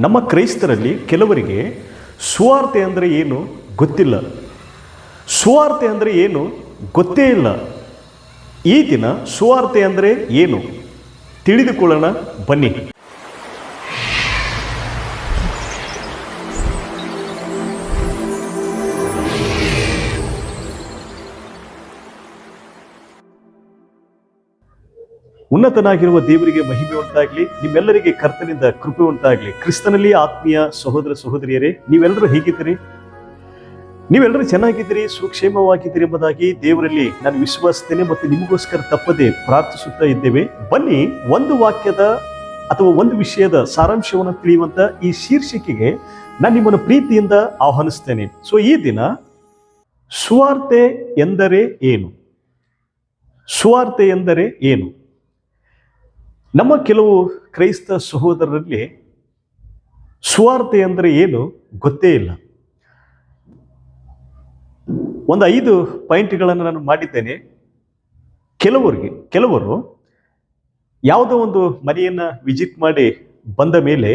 ನಮ್ಮ ಕ್ರೈಸ್ತರಲ್ಲಿ ಕೆಲವರಿಗೆ ಸುವಾರ್ತೆ ಅಂದರೆ ಏನು ಗೊತ್ತಿಲ್ಲ. ಸುವಾರ್ತೆ ಅಂದರೆ ಏನು ಗೊತ್ತೇ ಇಲ್ಲ. ಈ ದಿನ ಸುವಾರ್ತೆ ಅಂದರೆ ಏನು? ತಿಳಿದುಕೊಳ್ಳೋಣ ಬನ್ನಿ. ಉನ್ನತನಾಗಿರುವ ದೇವರಿಗೆ ಮಹಿಮೆ ಉಂಟಾಗ್ಲಿ, ನಿಮ್ಮೆಲ್ಲರಿಗೆ ಕರ್ತನಿಂದ ಕೃಪೆ ಉಂಟಾಗ್ಲಿ. ಕ್ರಿಸ್ತನಲ್ಲಿ ಆತ್ಮೀಯ ಸಹೋದರ ಸಹೋದರಿಯರೇ, ನೀವೆಲ್ಲರೂ ಹೇಗಿದ್ದೀರಿ? ನೀವೆಲ್ಲರೂ ಚೆನ್ನಾಗಿದ್ದೀರಿ, ಸುಕ್ಷೇಮವಾಗಿದ್ದೀರಿ ಎಂಬುದಾಗಿ ದೇವರಲ್ಲಿ ನಾನು ವಿಶ್ವಾಸಿಸ್ತೇನೆ ಮತ್ತು ನಿಮಗೋಸ್ಕರ ತಪ್ಪದೆ ಪ್ರಾರ್ಥಿಸುತ್ತಾ ಇದ್ದೇವೆ. ಬನ್ನಿ, ಒಂದು ವಾಕ್ಯದ ಅಥವಾ ಒಂದು ವಿಷಯದ ಸಾರಾಂಶವನ್ನು ತಿಳಿಯುವಂತ ಈ ಶೀರ್ಷಿಕೆಗೆ ನಾನು ನಿಮ್ಮನ್ನು ಪ್ರೀತಿಯಿಂದ ಆಹ್ವಾನಿಸ್ತೇನೆ. ಸೊ ಈ ದಿನ ಸುವಾರ್ತೆ ಎಂದರೆ ಏನು? ಸುವಾರ್ತೆ ಎಂದರೆ ಏನು? ನಮ್ಮ ಕೆಲವು ಕ್ರೈಸ್ತ ಸಹೋದರರಲ್ಲಿ ಸುವಾರ್ತೆ ಅಂದರೆ ಏನು ಗೊತ್ತೇ ಇಲ್ಲ. ಒಂದು ಐದು ಪಾಯಿಂಟ್ಗಳನ್ನು ನಾನು ಮಾಡಿದ್ದೇನೆ. ಕೆಲವರಿಗೆ, ಕೆಲವರು ಯಾವುದೋ ಒಂದು ಮನೆಯನ್ನು ವಿಜಿಟ್ ಮಾಡಿ ಬಂದ ಮೇಲೆ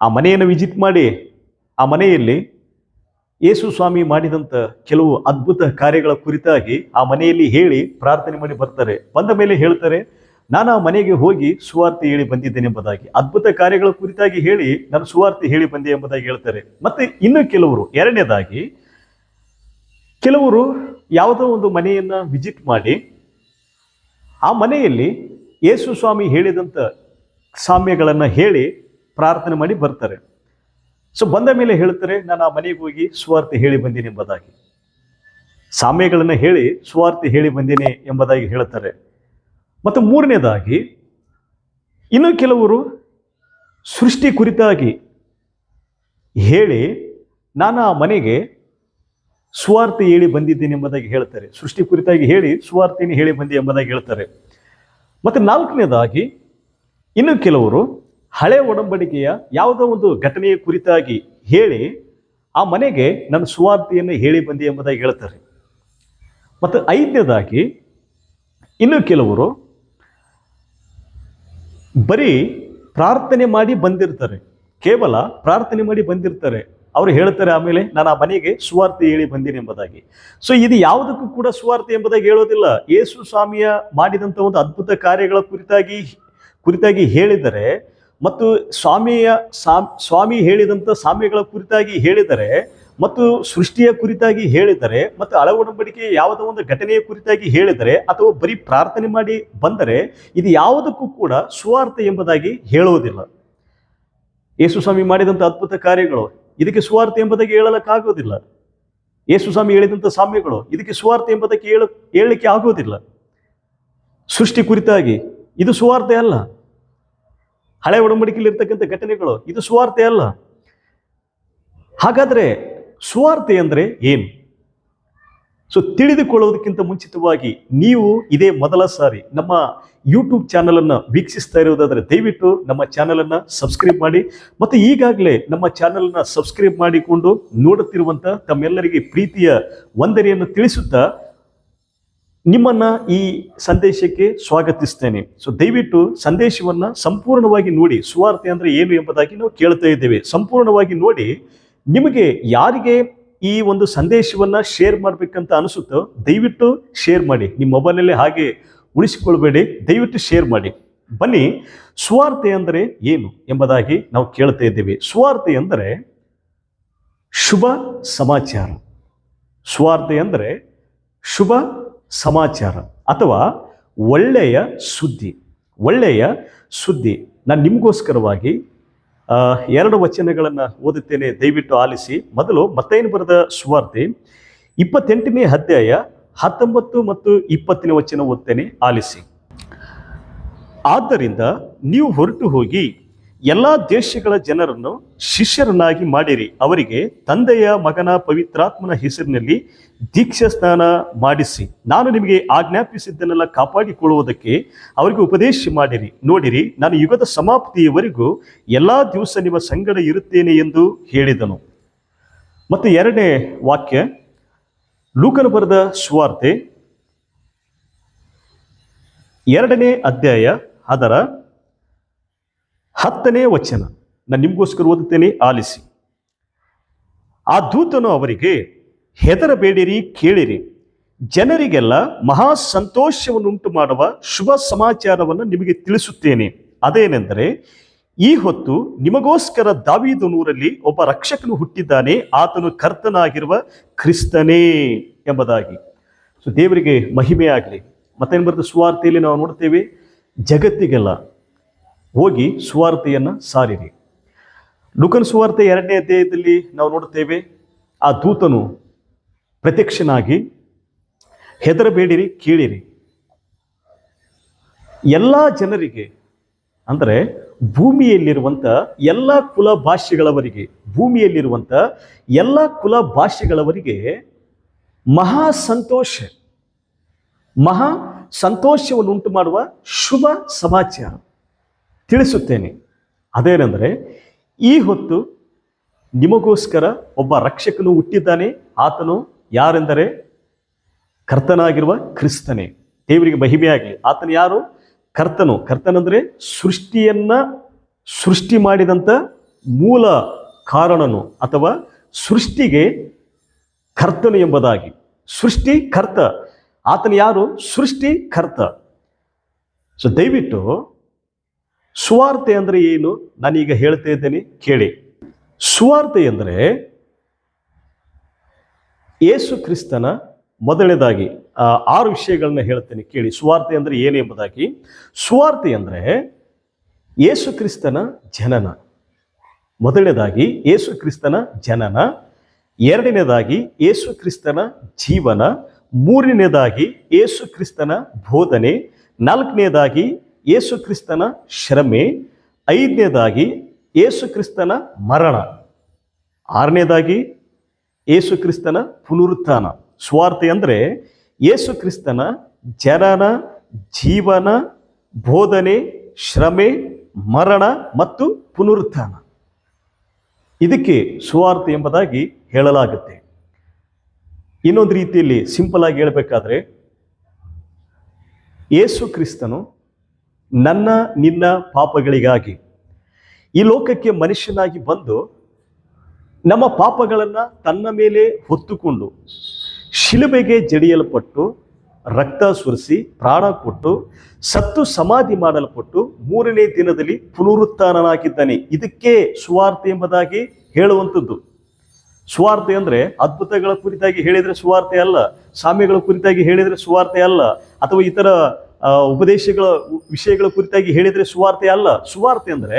ಆ ಮನೆಯನ್ನು ವಿಜಿಟ್ ಮಾಡಿ ಆ ಮನೆಯಲ್ಲಿ ಯೇಸು ಸ್ವಾಮಿ ಮಾಡಿದಂಥ ಕೆಲವು ಅದ್ಭುತ ಕಾರ್ಯಗಳ ಕುರಿತಾಗಿ ಆ ಮನೆಯಲ್ಲಿ ಹೇಳಿ ಪ್ರಾರ್ಥನೆ ಮಾಡಿ ಬರ್ತಾರೆ. ಬಂದ ಮೇಲೆ ಹೇಳ್ತಾರೆ ನಾನು ಆ ಮನೆಗೆ ಹೋಗಿ ಸುವಾರ್ತೆ ಹೇಳಿ ಬಂದಿದ್ದೇನೆ ಎಂಬುದಾಗಿ, ಅದ್ಭುತ ಕಾರ್ಯಗಳ ಕುರಿತಾಗಿ ಹೇಳಿ ನಾನು ಸುವಾರ್ತೆ ಹೇಳಿ ಬಂದೆ ಎಂಬುದಾಗಿ ಹೇಳ್ತಾರೆ. ಮತ್ತೆ ಇನ್ನು ಕೆಲವರು, ಎರಡನೇದಾಗಿ, ಕೆಲವರು ಯಾವುದೋ ಒಂದು ಮನೆಯನ್ನ ವಿಜಿಟ್ ಮಾಡಿ, ಆ ಮನೆಯಲ್ಲಿ ಯೇಸು ಸ್ವಾಮಿ ಹೇಳಿದಂಥ ಸಾಮ್ಯಗಳನ್ನು ಹೇಳಿ ಪ್ರಾರ್ಥನೆ ಮಾಡಿ ಬರ್ತಾರೆ. ಸೊ ಬಂದ ಮೇಲೆ ಹೇಳ್ತಾರೆ, ನಾನು ಆ ಮನೆಗೆ ಹೋಗಿ ಸುವಾರ್ತೆ ಹೇಳಿ ಬಂದೀನಿ ಎಂಬುದಾಗಿ. ಸಾಮ್ಯಗಳನ್ನು ಹೇಳಿ ಸುವಾರ್ತೆ ಹೇಳಿ ಬಂದೇನೆ ಎಂಬುದಾಗಿ ಹೇಳ್ತಾರೆ. ಮತ್ತು ಮೂರನೇದಾಗಿ, ಇನ್ನು ಕೆಲವರು ಸೃಷ್ಟಿ ಕುರಿತಾಗಿ ಹೇಳಿ, ನಾನು ಆ ಮನೆಗೆ ಸ್ವಾರ್ಥ ಹೇಳಿ ಬಂದಿದ್ದೀನಿ ಎಂಬುದಾಗಿ ಹೇಳ್ತಾರೆ. ಸೃಷ್ಟಿ ಕುರಿತಾಗಿ ಹೇಳಿ ಸ್ವಾರ್ಥಿನಿ ಹೇಳಿ ಬಂದಿ ಎಂಬುದಾಗಿ ಹೇಳ್ತಾರೆ. ಮತ್ತು ನಾಲ್ಕನೇದಾಗಿ, ಇನ್ನು ಕೆಲವರು ಹಳೆ ಒಡಂಬಡಿಕೆಯ ಯಾವುದೋ ಒಂದು ಘಟನೆಯ ಕುರಿತಾಗಿ ಹೇಳಿ, ಆ ಮನೆಗೆ ನನ್ನ ಸ್ವಾರ್ಥಿಯನ್ನು ಹೇಳಿ ಬಂದಿ ಎಂಬುದಾಗಿ ಹೇಳ್ತಾರೆ. ಮತ್ತು ಐದನೇದಾಗಿ, ಇನ್ನು ಕೆಲವರು ಬರೀ ಪ್ರಾರ್ಥನೆ ಮಾಡಿ ಬಂದಿರ್ತಾರೆ. ಕೇವಲ ಪ್ರಾರ್ಥನೆ ಮಾಡಿ ಬಂದಿರ್ತಾರೆ. ಅವರು ಹೇಳ್ತಾರೆ ಆಮೇಲೆ ನಾನು ಆ ಮನೆಗೆ ಸುವಾರ್ತೆ ಹೇಳಿ ಬಂದೀನಿ ಎಂಬುದಾಗಿ. ಸೊ ಇದು ಯಾವುದಕ್ಕೂ ಕೂಡ ಸುವಾರ್ತೆ ಎಂಬುದಾಗಿ ಹೇಳೋದಿಲ್ಲ. ಯೇಸು ಸ್ವಾಮಿಯ ಮಾಡಿದಂಥ ಒಂದು ಅದ್ಭುತ ಕಾರ್ಯಗಳ ಕುರಿತಾಗಿ ಕುರಿತಾಗಿ ಹೇಳಿದರೆ ಮತ್ತು ಸ್ವಾಮಿಯ ಸ್ವಾಮಿ ಹೇಳಿದಂಥ ಸ್ವಾಮಿಗಳ ಕುರಿತಾಗಿ ಹೇಳಿದರೆ ಮತ್ತು ಸೃಷ್ಟಿಯ ಕುರಿತಾಗಿ ಹೇಳಿದರೆ ಮತ್ತು ಅಳವಡಂಬಡಿಕೆ ಯಾವುದೋ ಒಂದು ಘಟನೆಯ ಕುರಿತಾಗಿ ಹೇಳಿದರೆ ಅಥವಾ ಬರೀ ಪ್ರಾರ್ಥನೆ ಮಾಡಿ ಬಂದರೆ ಇದು ಯಾವುದಕ್ಕೂ ಕೂಡ ಸುವಾರ್ಥ ಎಂಬುದಾಗಿ ಹೇಳುವುದಿಲ್ಲ. ಯೇಸು ಸ್ವಾಮಿ ಮಾಡಿದಂಥ ಅದ್ಭುತ ಕಾರ್ಯಗಳು ಇದಕ್ಕೆ ಸುವಾರ್ಥ ಎಂಬುದಾಗಿ ಹೇಳಲಕ್ಕಾಗೋದಿಲ್ಲ ಯೇಸು ಸ್ವಾಮಿ ಹೇಳಿದಂಥ ಸಾಮ್ಯಗಳು ಇದಕ್ಕೆ ಸುವಾರ್ಥ ಎಂಬುದಕ್ಕೆ ಹೇಳ, ಹೇಳಲಿಕ್ಕೆ ಆಗೋದಿಲ್ಲ ಸೃಷ್ಟಿ ಕುರಿತಾಗಿ ಇದು ಸುವಾರ್ತೆ ಅಲ್ಲ. ಹಳೆ ಒಡಂಬಡಿಕೆಯಲ್ಲಿ ಇರ್ತಕ್ಕಂಥ ಘಟನೆಗಳು ಇದು ಸುವಾರ್ತೆ ಅಲ್ಲ. ಹಾಗಾದ್ರೆ ಸುವಾರ್ತೆ ಅಂದರೆ ಏನು? ಸೊ ತಿಳಿದುಕೊಳ್ಳೋದಕ್ಕಿಂತ ಮುಂಚಿತವಾಗಿ ನೀವು ಇದೇ ಮೊದಲ ಸಾರಿ ನಮ್ಮ ಯೂಟ್ಯೂಬ್ ಚಾನಲನ್ನು ವೀಕ್ಷಿಸ್ತಾ ಇರೋದಾದರೆ ದಯವಿಟ್ಟು ನಮ್ಮ ಚಾನಲನ್ನು ಸಬ್ಸ್ಕ್ರೈಬ್ ಮಾಡಿ ಮತ್ತು ಈಗಾಗಲೇ ನಮ್ಮ ಚಾನಲನ್ನು ಸಬ್ಸ್ಕ್ರೈಬ್ ಮಾಡಿಕೊಂಡು ನೋಡುತ್ತಿರುವಂಥ ತಮ್ಮೆಲ್ಲರಿಗೆ ಪ್ರೀತಿಯ ವಂದನೆಯನ್ನು ತಿಳಿಸುತ್ತಾ ನಿಮ್ಮನ್ನು ಈ ಸಂದೇಶಕ್ಕೆ ಸ್ವಾಗತಿಸ್ತೇನೆ. ಸೊ ದಯವಿಟ್ಟು ಸಂದೇಶವನ್ನು ಸಂಪೂರ್ಣವಾಗಿ ನೋಡಿ. ಸುವಾರ್ತೆ ಅಂದರೆ ಏನು ಎಂಬುದಾಗಿ ನಾವು ಕೇಳ್ತಾ ಇದ್ದೇವೆ. ಸಂಪೂರ್ಣವಾಗಿ ನೋಡಿ. ನಿಮಗೆ ಯಾರಿಗೆ ಈ ಒಂದು ಸಂದೇಶವನ್ನ ಶೇರ್ ಮಾಡಬೇಕಂತ ಅನಿಸುತ್ತೋ ದಯವಿಟ್ಟು ಶೇರ್ ಮಾಡಿ. ನಿಮ್ಮ ಮೊಬೈಲಲ್ಲಿ ಹಾಗೆ ಉಳಿಸಿಕೊಳ್ಬೇಡಿ. ದಯವಿಟ್ಟು ಶೇರ್ ಮಾಡಿ. ಬನ್ನಿ ಸ್ವಾರ್ಥೆ ಅಂದರೆ ಏನು ಎಂಬುದಾಗಿ ನಾವು ಕೇಳ್ತಾ ಇದ್ದೇವೆ. ಸ್ವಾರ್ಥೆ ಅಂದರೆ ಶುಭ ಸಮಾಚಾರ. ಸ್ವಾರ್ಥೆ ಅಂದರೆ ಶುಭ ಸಮಾಚಾರ ಅಥವಾ ಒಳ್ಳೆಯ ಸುದ್ದಿ. ಒಳ್ಳೆಯ ಸುದ್ದಿ. ನಾನು ನಿಮಗೋಸ್ಕರವಾಗಿ ಎರಡು ವಚನಗಳನ್ನು ಓದುತ್ತೇನೆ, ದಯವಿಟ್ಟು ಆಲಿಸಿ. ಮೊದಲು ಮತ್ತೇನು ಬರದ ಸುವಾರ್ತೆ? ಇಪ್ಪತ್ತೆಂಟನೇ ಅಧ್ಯಾಯ ಹತ್ತೊಂಬತ್ತು ಮತ್ತು ಇಪ್ಪತ್ತನೇ ವಚನ ಓದ್ತೇನೆ, ಆಲಿಸಿ. ಆದ್ದರಿಂದ ನೀವು ಹೊರಟು ಹೋಗಿ ಎಲ್ಲ ದೇಶಗಳ ಜನರನ್ನು ಶಿಷ್ಯರನ್ನಾಗಿ ಮಾಡಿರಿ. ಅವರಿಗೆ ತಂದೆಯ ಮಗನ ಪವಿತ್ರಾತ್ಮನ ಹೆಸರಿನಲ್ಲಿ ದೀಕ್ಷಾ ಸ್ನಾನ ಮಾಡಿಸಿ. ನಾನು ನಿಮಗೆ ಆಜ್ಞಾಪಿಸಿದ್ದನ್ನೆಲ್ಲ ಕಾಪಾಡಿಕೊಳ್ಳುವುದಕ್ಕೆ ಅವರಿಗೆ ಉಪದೇಶ ಮಾಡಿರಿ. ನೋಡಿರಿ, ನಾನು ಯುಗದ ಸಮಾಪ್ತಿಯವರೆಗೂ ಎಲ್ಲ ದಿವಸ ನಿಮ್ಮ ಸಂಗಡ ಇರುತ್ತೇನೆ ಎಂದು ಹೇಳಿದನು. ಮತ್ತು ಎರಡನೇ ವಾಕ್ಯ, ಲೂಕನು ಬರೆದ ಸುವಾರ್ತೆ, ಎರಡನೇ ಅಧ್ಯಾಯ, ಅದರ ಹತ್ತನೇ ವಚನ. ನಾನು ನಿಮಗೋಸ್ಕರ ಓದುತ್ತೇನೆ, ಆಲಿಸಿ. ಆ ದೂತನು ಅವರಿಗೆ, ಹೆದರಬೇಡಿರಿ, ಕೇಳಿರಿ. ಜನರಿಗೆಲ್ಲ ಮಹಾ ಸಂತೋಷವನ್ನುಂಟು ಮಾಡುವ ಶುಭ ಸಮಾಚಾರವನ್ನು ನಿಮಗೆ ತಿಳಿಸುತ್ತೇನೆ. ಅದೇನೆಂದರೆ, ಈ ಹೊತ್ತು ನಿಮಗೋಸ್ಕರ ದಾವಿದನೂರಲ್ಲಿ ಒಬ್ಬ ರಕ್ಷಕನು ಹುಟ್ಟಿದ್ದಾನೆ, ಆತನು ಕರ್ತನಾಗಿರುವ ಕ್ರಿಸ್ತನೇ ಎಂಬುದಾಗಿ. ಸೊ ದೇವರಿಗೆ ಮಹಿಮೆಯಾಗಲಿ. ಮತ್ತೇನು ಬರ್ತದೆ ಸುವಾರ್ತೆಯಲ್ಲಿ ನಾವು ನೋಡ್ತೇವೆ? ಜಗತ್ತಿಗೆಲ್ಲ ಹೋಗಿ ಸುವಾರ್ತೆಯನ್ನು ಸಾರಿರಿ. ಲುಕನ್ ಸುವಾರ್ತೆ ಎರಡನೇ ಅಧ್ಯಾಯದಲ್ಲಿ ನಾವು ನೋಡುತ್ತೇವೆ, ಆ ದೂತನು ಪ್ರತ್ಯಕ್ಷನಾಗಿ ಹೆದರಬೇಡಿರಿ, ಕೇಳಿರಿ. ಎಲ್ಲ ಜನರಿಗೆ, ಅಂದರೆ ಭೂಮಿಯಲ್ಲಿರುವಂಥ ಎಲ್ಲ ಕುಲ ಭಾಷೆಗಳವರಿಗೆ ಭೂಮಿಯಲ್ಲಿರುವಂಥ ಎಲ್ಲ ಕುಲ ಭಾಷೆಗಳವರಿಗೆ ಮಹಾ ಸಂತೋಷ, ಮಹಾ ಸಂತೋಷವನ್ನು ಉಂಟು ಮಾಡುವ ಶುಭ ಸಮಾಚಾರ. ತಿಳಿಸುತ್ತೇನೆ. ಅದೇನೆಂದರೆ, ಈ ಹೊತ್ತು ನಿಮಗೋಸ್ಕರ ಒಬ್ಬ ರಕ್ಷಕನು ಹುಟ್ಟಿದ್ದಾನೆ. ಆತನು ಯಾರೆಂದರೆ, ಕರ್ತನಾಗಿರುವ ಕ್ರಿಸ್ತನೇ. ದೇವರಿಗೆ ಮಹಿಮೆಯಾಗಲಿ. ಆತನು ಯಾರು? ಕರ್ತನು. ಕರ್ತನಂದರೆ ಸೃಷ್ಟಿಯನ್ನ ಸೃಷ್ಟಿ ಮಾಡಿದಂಥ ಮೂಲ ಕಾರಣನು ಅಥವಾ ಸೃಷ್ಟಿಗೆ ಕರ್ತನು ಎಂಬುದಾಗಿ. ಸೃಷ್ಟಿ ಕರ್ತ. ಆತನು ಯಾರು? ಸೃಷ್ಟಿ ಕರ್ತ. ಸೊ ದಯವಿಟ್ಟು ಸುವಾರ್ತೆ ಅಂದರೆ ಏನು? ನಾನೀಗ ಹೇಳ್ತಾ ಇದ್ದೇನೆ, ಕೇಳಿ. ಸುವಾರ್ತೆ ಎಂದರೆ ಯೇಸು ಕ್ರಿಸ್ತನ ಮೊದಲನೇದಾಗಿ ಆರು ವಿಷಯಗಳನ್ನ ಹೇಳ್ತೇನೆ, ಕೇಳಿ. ಸುವಾರ್ತೆ ಅಂದರೆ ಏನು ಎಂಬುದಾಗಿ. ಸುವಾರ್ತೆ ಅಂದರೆ ಯೇಸು ಕ್ರಿಸ್ತನ ಜನನ. ಮೊದಲನೇದಾಗಿ ಯೇಸು ಕ್ರಿಸ್ತನ ಜನನ. ಎರಡನೇದಾಗಿ ಯೇಸು ಕ್ರಿಸ್ತನ ಜೀವನ. ಮೂರನೇದಾಗಿ ಯೇಸು ಕ್ರಿಸ್ತನ ಬೋಧನೆ. ನಾಲ್ಕನೇದಾಗಿ ಯೇಸು ಕ್ರಿಸ್ತನ ಶ್ರಮೆ, ಐದನೇದಾಗಿ ಯೇಸು ಕ್ರಿಸ್ತನ ಮರಣ, ಆರನೇದಾಗಿ ಯೇಸು ಕ್ರಿಸ್ತನ ಪುನರುತ್ಥಾನ. ಸ್ವಾರ್ಥೆ ಅಂದರೆ ಯೇಸು ಕ್ರಿಸ್ತನ ಜನನ, ಜೀವನ, ಬೋಧನೆ, ಶ್ರಮೆ, ಮರಣ ಮತ್ತು ಪುನರುತ್ಥಾನ. ಇದಕ್ಕೆ ಸುವಾರ್ತೆ ಎಂಬುದಾಗಿ ಹೇಳಲಾಗುತ್ತೆ. ಇನ್ನೊಂದು ರೀತಿಯಲ್ಲಿ ಸಿಂಪಲ್ ಆಗಿ ಹೇಳಬೇಕಾದ್ರೆ, ಯೇಸು ಕ್ರಿಸ್ತನು ನನ್ನ, ನಿನ್ನ ಪಾಪಗಳಿಗಾಗಿ. ಈ ಲೋಕಕ್ಕೆ ಮನುಷ್ಯನಾಗಿ ಬಂದು ನಮ್ಮ ಪಾಪಗಳನ್ನು ತನ್ನ ಮೇಲೆ ಹೊತ್ತುಕೊಂಡು ಶಿಲುಬೆಗೆ ಜಡಿಯಲ್ಪಟ್ಟು ರಕ್ತ ಸುರಿಸಿ ಪ್ರಾಣ ಕೊಟ್ಟು ಸತ್ತು ಸಮಾಧಿ ಮಾಡಲ್ಪಟ್ಟು ಮೂರನೇ ದಿನದಲ್ಲಿ ಪುನರುತ್ಥಾನನಾಗಿದ್ದಾನೆ. ಇದಕ್ಕೆ ಸುವಾರ್ತೆ ಎಂಬುದಾಗಿ ಹೇಳುವಂಥದ್ದು. ಸುವಾರ್ತೆ ಅಂದರೆ ಅದ್ಭುತಗಳ ಕುರಿತಾಗಿ ಹೇಳಿದರೆ ಸುವಾರ್ತೆ ಅಲ್ಲ, ಸಾಮ್ಯಗಳ ಕುರಿತಾಗಿ ಹೇಳಿದರೆ ಸುವಾರ್ತೆ ಅಲ್ಲ, ಅಥವಾ ಇತರ ಉಪದೇಶಗಳ ವಿಷಯಗಳ ಕುರಿತಾಗಿ ಹೇಳಿದರೆ ಸುವಾರ್ತೆ ಅಲ್ಲ. ಸುವಾರ್ತೆ ಅಂದರೆ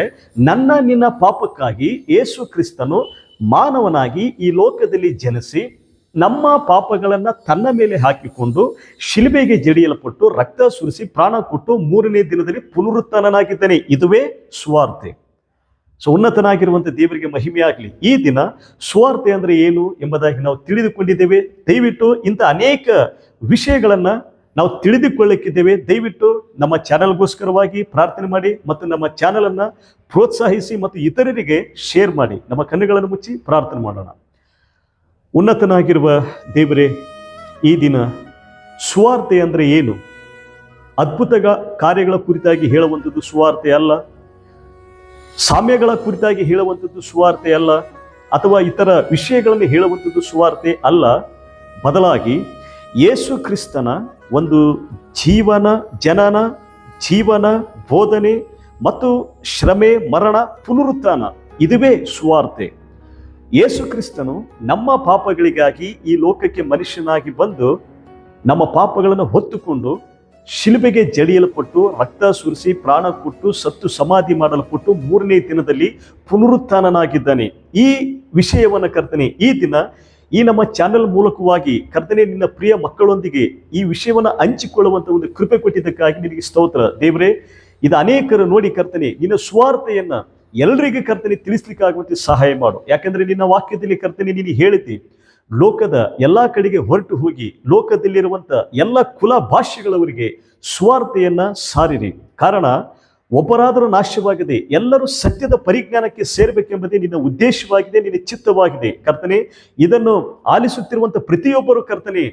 ನನ್ನ ನಿನ್ನ ಪಾಪಕ್ಕಾಗಿ ಯೇಸು ಕ್ರಿಸ್ತನು ಮಾನವನಾಗಿ ಈ ಲೋಕದಲ್ಲಿ ಜನಿಸಿ ನಮ್ಮ ಪಾಪಗಳನ್ನು ತನ್ನ ಮೇಲೆ ಹಾಕಿಕೊಂಡು ಶಿಲ್ಬೆಗೆ ಜಡಿಯಲ್ಪಟ್ಟು ರಕ್ತ ಸುರಿಸಿ ಪ್ರಾಣ ಕೊಟ್ಟು ಮೂರನೇ ದಿನದಲ್ಲಿ ಪುನರುತ್ಥಾನನಾಗಿದ್ದಾನೆ. ಇದುವೇ ಸುವಾರ್ತೆ. ಸೊ ಉನ್ನತನಾಗಿರುವಂಥ ದೇವರಿಗೆ ಮಹಿಮೆಯಾಗಲಿ ಈ ದಿನ ಸುವಾರ್ತೆ ಅಂದರೆ ಏನು ಎಂಬುದಾಗಿ ನಾವು ತಿಳಿದುಕೊಂಡಿದ್ದೇವೆ. ದಯವಿಟ್ಟು ಇಂಥ ಅನೇಕ ವಿಷಯಗಳನ್ನು ನಾವು ತಿಳಿದುಕೊಳ್ಳಕ್ಕಿದ್ದೇವೆ. ದಯವಿಟ್ಟು ನಮ್ಮ ಚಾನಲ್ಗೋಸ್ಕರವಾಗಿ ಪ್ರಾರ್ಥನೆ ಮಾಡಿ ಮತ್ತು ನಮ್ಮ ಚಾನಲನ್ನು ಪ್ರೋತ್ಸಾಹಿಸಿ ಮತ್ತು ಇತರರಿಗೆ ಶೇರ್ ಮಾಡಿ. ನಮ್ಮ ಕಣ್ಣುಗಳನ್ನು ಮುಚ್ಚಿ ಪ್ರಾರ್ಥನೆ ಮಾಡೋಣ. ಉನ್ನತನಾಗಿರುವ ದೇವರೇ, ಈ ದಿನ ಸುವಾರ್ತೆ ಅಂದರೆ ಏನು? ಅದ್ಭುತ ಕಾರ್ಯಗಳ ಕುರಿತಾಗಿ ಹೇಳುವಂಥದ್ದು ಸುವಾರ್ತೆ ಅಲ್ಲ. ಸಾಮ್ಯಗಳ ಕುರಿತಾಗಿ ಹೇಳುವಂಥದ್ದು ಸುವಾರ್ತೆ ಅಲ್ಲ. ಅಥವಾ ಇತರ ವಿಷಯಗಳನ್ನು ಹೇಳುವಂಥದ್ದು ಸುವಾರ್ತೆ ಅಲ್ಲ. ಬದಲಾಗಿ ಯೇಸು ಕ್ರಿಸ್ತನ ಒಂದು ಜೀವನ, ಜನನ, ಜೀವನ, ಬೋಧನೆ ಮತ್ತು ಶ್ರಮೆ, ಮರಣ, ಪುನರುತ್ಥಾನ ಇದುವೇ ಸುವಾರ್ತೆ. ಯೇಸು ಕ್ರಿಸ್ತನು ನಮ್ಮ ಪಾಪಗಳಿಗಾಗಿ ಈ ಲೋಕಕ್ಕೆ ಮನುಷ್ಯನಾಗಿ ಬಂದು ನಮ್ಮ ಪಾಪಗಳನ್ನು ಹೊತ್ತುಕೊಂಡು ಶಿಲುಬೆಗೆ ಜಡಿಯಲ್ಪಟ್ಟು ರಕ್ತ ಸುರಿಸಿ, ಪ್ರಾಣ ಕೊಟ್ಟು, ಸತ್ತು ಸಮಾಧಿ ಮಾಡಲ್ಪಟ್ಟು ಮೂರನೇ ದಿನದಲ್ಲಿ ಪುನರುತ್ಥಾನನಾಗಿದ್ದಾನೆ. ಈ ವಿಷಯವನ್ನು ಕರ್ತನೆ ಈ ದಿನ ಈ ನಮ್ಮ ಚಾನೆಲ್ ಮೂಲಕವಾಗಿ ಕರ್ತನೆ, ನಿನ್ನ ಪ್ರಿಯ ಮಕ್ಕಳೊಂದಿಗೆ ಈ ವಿಷಯವನ್ನು ಹಂಚಿಕೊಳ್ಳುವಂಥ ಒಂದು ಕೃಪೆ ಕೊಟ್ಟಿದ್ದಕ್ಕಾಗಿ ನಿನಗೆ ಸ್ತೋತ್ರ. ದೇವರೇ, ಇದು ಅನೇಕರು ನೋಡಿ ಕರ್ತನೆ, ನಿನ್ನ ಸ್ವಾರ್ಥೆಯನ್ನ ಎಲ್ರಿಗೂ ಕರ್ತನೆ ತಿಳಿಸ್ಲಿಕ್ಕಾಗುವಂತೆ ಸಹಾಯ ಮಾಡು. ಯಾಕಂದ್ರೆ ನಿನ್ನ ವಾಕ್ಯದಲ್ಲಿ ಕರ್ತನೆ ನೀನು ಹೇಳುತ್ತಿ ಲೋಕದ ಎಲ್ಲಾ ಕಡೆಗೆ ಹೊರಟು ಹೋಗಿ ಲೋಕದಲ್ಲಿರುವಂತ ಎಲ್ಲ ಕುಲ ಭಾಷೆಗಳವರಿಗೆ ಸ್ವಾರ್ಥೆಯನ್ನ ಸಾರಿರಿ. ಕಾರಣ ಒಬ್ಬರಾದರೂ ನಾಶವಾಗಿದೆ, ಎಲ್ಲರೂ ಸತ್ಯದ ಪರಿಜ್ಞಾನಕ್ಕೆ ಸೇರಬೇಕೆಂಬುದೇ ನಿನ್ನ ಉದ್ದೇಶವಾಗಿದೆ, ನಿನ್ನ ಚಿತ್ತವಾಗಿದೆ. ಕರ್ತನೆ, ಇದನ್ನು ಆಲಿಸುತ್ತಿರುವಂಥ ಪ್ರತಿಯೊಬ್ಬರು ಕರ್ತನೆ,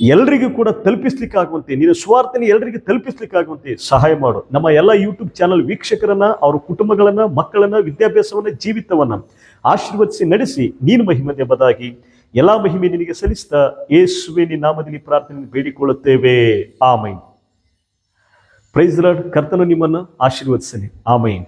ಎಲ್ರಿಗೂ ಕೂಡ ತಲುಪಿಸ್ಲಿಕ್ಕಾಗುವಂತೆ ನೀನು ಸ್ವಾರ್ಥನೆ ಎಲ್ರಿಗೂ ತಲುಪಿಸ್ಲಿಕ್ಕಾಗುವಂತೆ ಸಹಾಯ ಮಾಡು. ನಮ್ಮ ಎಲ್ಲ ಯೂಟ್ಯೂಬ್ ಚಾನಲ್ ವೀಕ್ಷಕರನ್ನ, ಅವ್ರ ಕುಟುಂಬಗಳನ್ನ, ಮಕ್ಕಳನ್ನ, ವಿದ್ಯಾಭ್ಯಾಸವನ್ನ, ಜೀವಿತವನ್ನ ಆಶೀರ್ವದಿಸಿ ನಡೆಸಿ, ನೀನು ಮಹಿಮೆ ಎಂಬುದಾಗಿ ಎಲ್ಲಾ ಮಹಿಮೆ ನಿನಗೆ ಸಲ್ಲಿಸ್ತಾ ಯೇಸುವೆ ನಿನ್ನ ನಾಮದಲ್ಲಿ ಪ್ರಾರ್ಥನೆ ಬೇಡಿಕೊಳ್ಳುತ್ತೇವೆ. ಆಮೈನ್. ಪ್ರೈಸ್ ಲಾರ್ಡ್ ಕರ್ತನು ನಿಮ್ಮನ್ನು ಆಶೀರ್ವದಿಸಲಿ. ಆಮೈನ್.